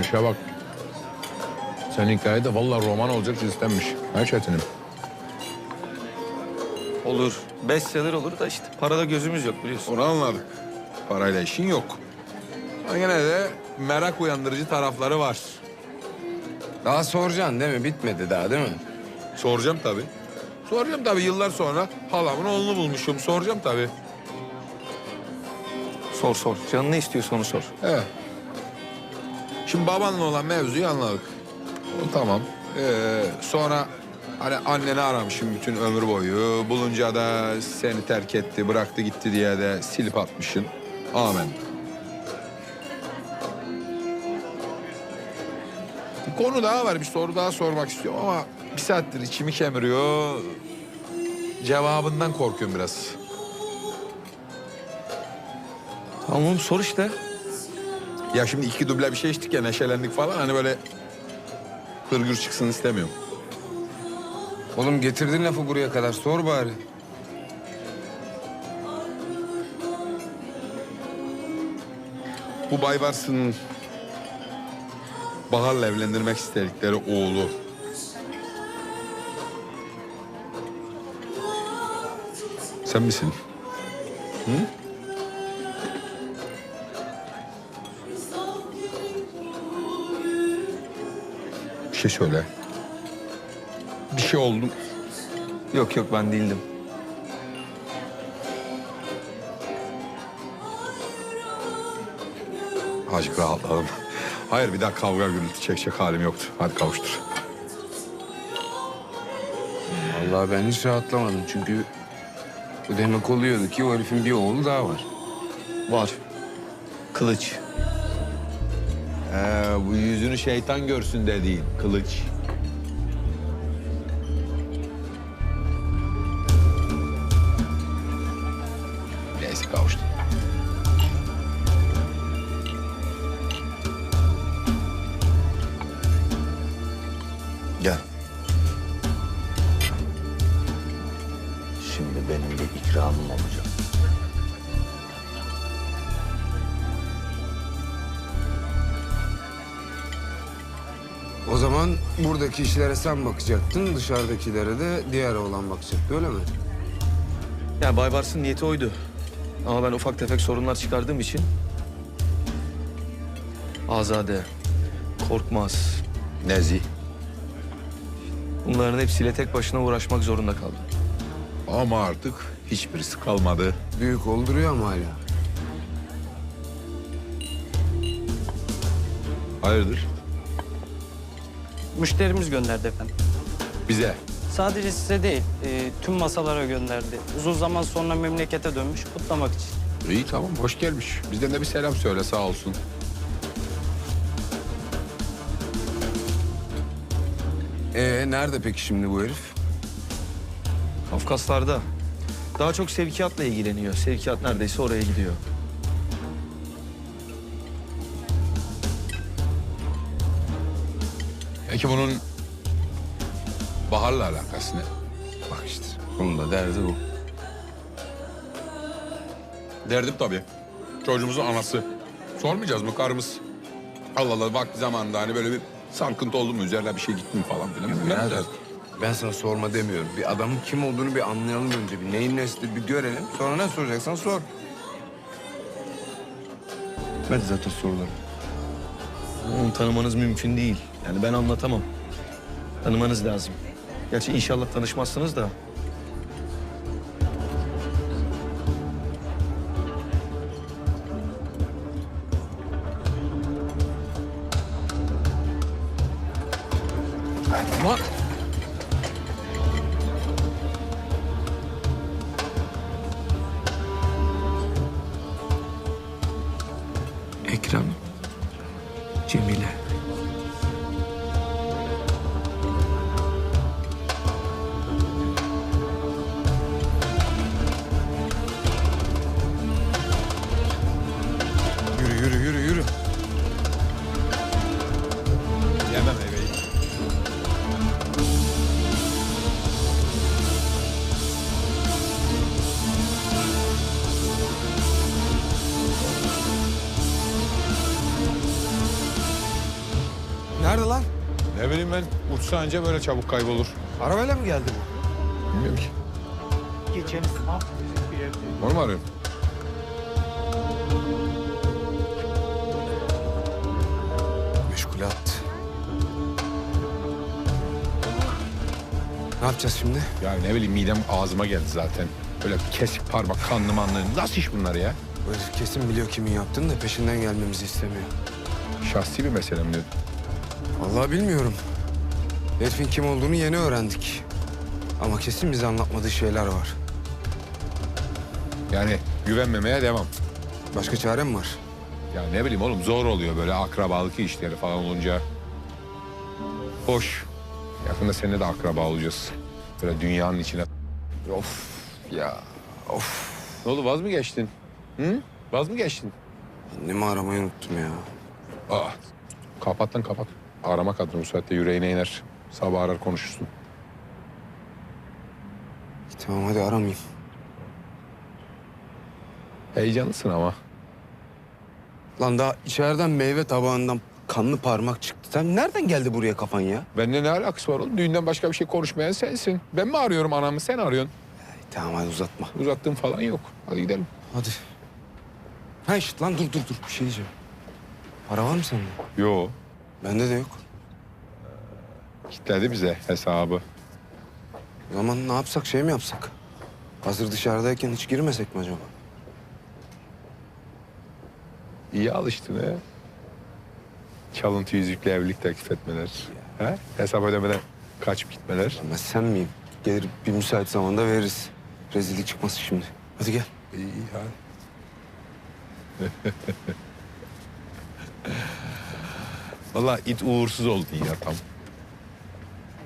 İşe bak. Senin hikayede vallahi roman olacak istenmiş. Ha Çetin'im? Olur. Bestseller olur da işte parada gözümüz yok biliyorsun. Onu anladık. Parayla işin yok. Ama gene de merak uyandırıcı tarafları var. Daha soracaksın değil mi? Bitmedi daha değil mi? Soracağım tabii. Soracağım tabii yıllar sonra halamın oğlunu bulmuşum. Soracağım tabii. Sor sor. Canın ne istiyorsa onu sor. Evet. Şimdi babanla olan mevzuyu anladık. O tamam. Ee, sonra hani anneni aramışım bütün ömür boyu. Bulunca da seni terk etti, bıraktı gitti diye de silip atmışsın. Amen. Bir konu daha var, bir soru daha sormak istiyorum ama bir saattir içimi kemiriyor. Cevabından korkuyorum biraz. Tamam oğlum sor işte. Ya şimdi iki duble bir şey içtik ya neşelendik falan hani böyle hırgür çıksın istemiyorum. Oğlum getirdin lafı buraya kadar. Sor bari. Bu Baybars'ın Bahar'la evlendirmek istedikleri oğlu. Sen misin? Hı? Şey söyle. Bir şey oldu. Yok yok ben değildim. Azıcık rahatladım. Hayır bir daha kavga gürültü çekecek halim yoktu. Hadi kavuştur. Vallahi ben hiç rahatlamadım çünkü bu demek oluyordu ki o herifin bir oğlu daha var. Var. Kılıç. Ee, bu yüzünü şeytan görsün dediğin kılıç. Neyse kavuştu. Gel. Şimdi benim bir ikramım olacak. Zaman buradaki işlere sen bakacaktın, dışarıdakilere de diğer oğlan bakacaktı öyle mi? Ya Baybars'ın niyeti oydu. Ama ben ufak tefek sorunlar çıkardığım için... Azade, Korkmaz. Nezih. Bunların hepsiyle tek başına uğraşmak zorunda kaldım. Ama artık hiçbirisi kalmadı. Büyük olduruyor ama hala. Hayırdır? Müşterimiz gönderdi efendim. Bize. Sadece size değil, e, tüm masalara gönderdi. Uzun zaman sonra memlekete dönmüş, kutlamak için. İyi tamam hoş gelmiş. Bizden de bir selam söyle sağ olsun. Ee nerede peki şimdi bu herif? Kafkaslarda. Daha çok sevkiyatla ilgileniyor. Sevkiyat neredeyse oraya gidiyor. Peki bunun Bahar'la alakası ne? Bak işte bunun da derdi bu. Derdim tabii. Çocuğumuzun anası. Sormayacağız mı karımız? Allah Allah vakti zamanında hani böyle bir sankıntı oldu mu üzerine bir şey gitti mi falan filan. Birader, Bilmem. ben sana sorma demiyorum. Bir adamın kim olduğunu bir anlayalım önce. Bir neyin nesli bir görelim. Sonra ne soracaksan sor. Ben zaten sorularım. Onu tanımanız mümkün değil. Yani ben anlatamam. Tanımanız lazım. Gerçi inşallah tanışmazsınız da. Lan! Ekrem, bileyim ben uçsa anca böyle çabuk kaybolur. Arabayla mı geldi bu? Bilmiyorum ki. Onu mu arıyorsun? Meşgule attı. Ne yapacağız şimdi? Ya ne bileyim midem ağzıma geldi zaten. Böyle kesik parmak kanlı manlı. Nasıl iş bunlar ya? Bu herif kesin biliyor kimin yaptığını da peşinden gelmemizi istemiyor. Şahsi bir mesele mi diyorsun? Vallahi bilmiyorum. Herifin kim olduğunu yeni öğrendik. Ama kesin bize anlatmadığı şeyler var. Yani güvenmemeye devam. Başka çare mi var? Ya ne bileyim oğlum zor oluyor böyle akrabalık işleri falan olunca. Hoş. Yakında seninle de akraba olacağız. Böyle dünyanın içine. Of ya of. Ne oldu vaz mı geçtin? Hı? Vaz mı geçtin? Annemi aramayı unuttum ya. Aa, kapat lan kapat. Arama kadro bu saatte yüreğine iner. Sabah arar konuşursun. Tamam hadi aramayayım. Heyecanlısın ama. Lan daha içeriden meyve tabağından kanlı parmak çıktı. Sen nereden geldi buraya kafan ya? Benimle ne alakası var oğlum? Düğünden başka bir şey konuşmayan sensin. Ben mi arıyorum anamı sen arıyorsun. Ay, tamam hadi uzatma. Uzattığım falan yok. Hadi gidelim. Hadi. Ha işte lan dur dur dur bir şey diyeceğim. Para var mı sende? Yo. Bende de yok. Kitledi bize hesabı. O zaman ne yapsak şey mi yapsak? Hazır dışarıdayken hiç girmesek mi acaba? İyi alıştın ha. Çalıntı yüzükle evlilik teklif etmeler. Ha? Hesap ödemeden kaçıp gitmeler. Ben sen miyim? Gelir bir müsait zamanda veririz. Rezillik çıkmasın şimdi. Hadi gel. İyi hadi. Vallahi it uğursuz oldun ya tam.